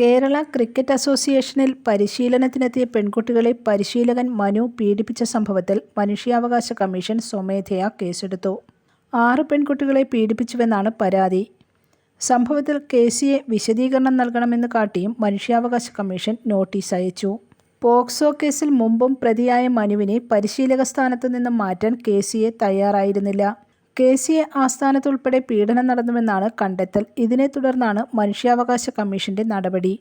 Kerala cricket അസോസിയേഷനിൽ പരിശീലനത്തിനെത്തിയ പെൺകുട്ടികളെ പരിശീലകൻ മനു പീഡിപ്പിച്ച സംഭവത്തിൽ മനുഷ്യാവകാശ കമ്മീഷൻ സ്വമേധയാ കേസെടുത്തു. ആറ് പെൺകുട്ടികളെ പീഡിപ്പിച്ചുവെന്നാണ് പരാതി. സംഭവത്തിൽ കെ സിയെ വിശദീകരണം നൽകണമെന്ന് കാട്ടിയും മനുഷ്യാവകാശ കമ്മീഷൻ നോട്ടീസ് അയച്ചു. പോക്സോ കേസിൽ മുമ്പും പ്രതിയായ മനുവിനെ പരിശീലക സ്ഥാനത്തു നിന്നും മാറ്റാൻ കെ സിയെ തയ്യാറായിരുന്നില്ല. കെ സിയെ ആസ്ഥാനത്തുൾപ്പെടെ പീഡനം നടന്നുവെന്നാണ് കണ്ടെത്തൽ. ഇതിനെ തുടർന്നാണ് മനുഷ്യാവകാശ കമ്മീഷന്റെ നടപടി.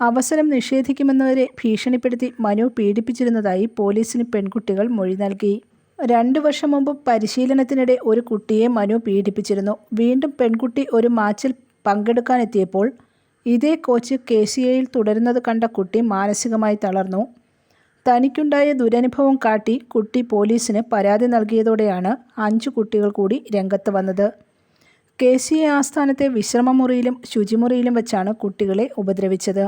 അവസരം നിഷേധിക്കുമെന്നവരെ ഭീഷണിപ്പെടുത്തി മനു പീഡിപ്പിച്ചിരുന്നതായി പോലീസിന് പെൺകുട്ടികൾ മൊഴി നൽകി. രണ്ടു വർഷം മുമ്പ് പരിശീലനത്തിനിടെ ഒരു കുട്ടിയെ മനു പീഡിപ്പിച്ചിരുന്നു. വീണ്ടും പെൺകുട്ടി ഒരു മാച്ചിൽ പങ്കെടുക്കാനെത്തിയപ്പോൾ ഇതേ കോച്ച് കെ സി എയിൽ തുടരുന്നത് കണ്ട കുട്ടി മാനസികമായി തളർന്നു. തനിക്കുണ്ടായ ദുരനുഭവം കാട്ടി കുട്ടി പോലീസിന് പരാതി നൽകിയതോടെയാണ് അഞ്ചു കുട്ടികൾ കൂടി രംഗത്ത് വന്നത്. കെ സി എ ആസ്ഥാനത്തെ വിശ്രമമുറിയിലും ശുചിമുറിയിലും വെച്ചാണ് കുട്ടികളെ ഉപദ്രവിച്ചത്.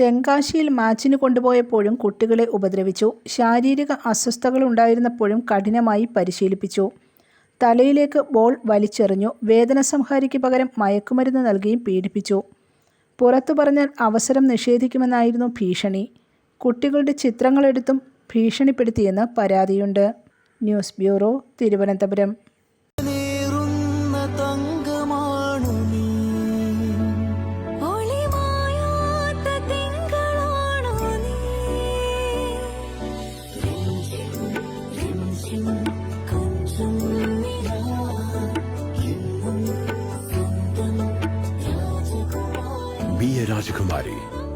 തെങ്കാശിയിൽ മാച്ചിന് കൊണ്ടുപോയപ്പോഴും കുട്ടികളെ ഉപദ്രവിച്ചു. ശാരീരിക അസ്വസ്ഥതകൾ ഉണ്ടായിരുന്നപ്പോഴും കഠിനമായി പരിശീലിപ്പിച്ചു. തലയിലേക്ക് ബോൾ വലിച്ചെറിഞ്ഞു. വേദന സംഹാരിക്ക് പകരം മയക്കുമരുന്ന് നൽകിയും പീഡിപ്പിച്ചു. പുറത്തു പറഞ്ഞാൽ അവസരം നിഷേധിക്കുമെന്നായിരുന്നു ഭീഷണി. കുട്ടികളുടെ ചിത്രങ്ങളെടുത്തും ഭീഷണിപ്പെടുത്തിയെന്ന് പരാതിയുണ്ട്. News bureau Thiruvananthapuram. Rajakumari.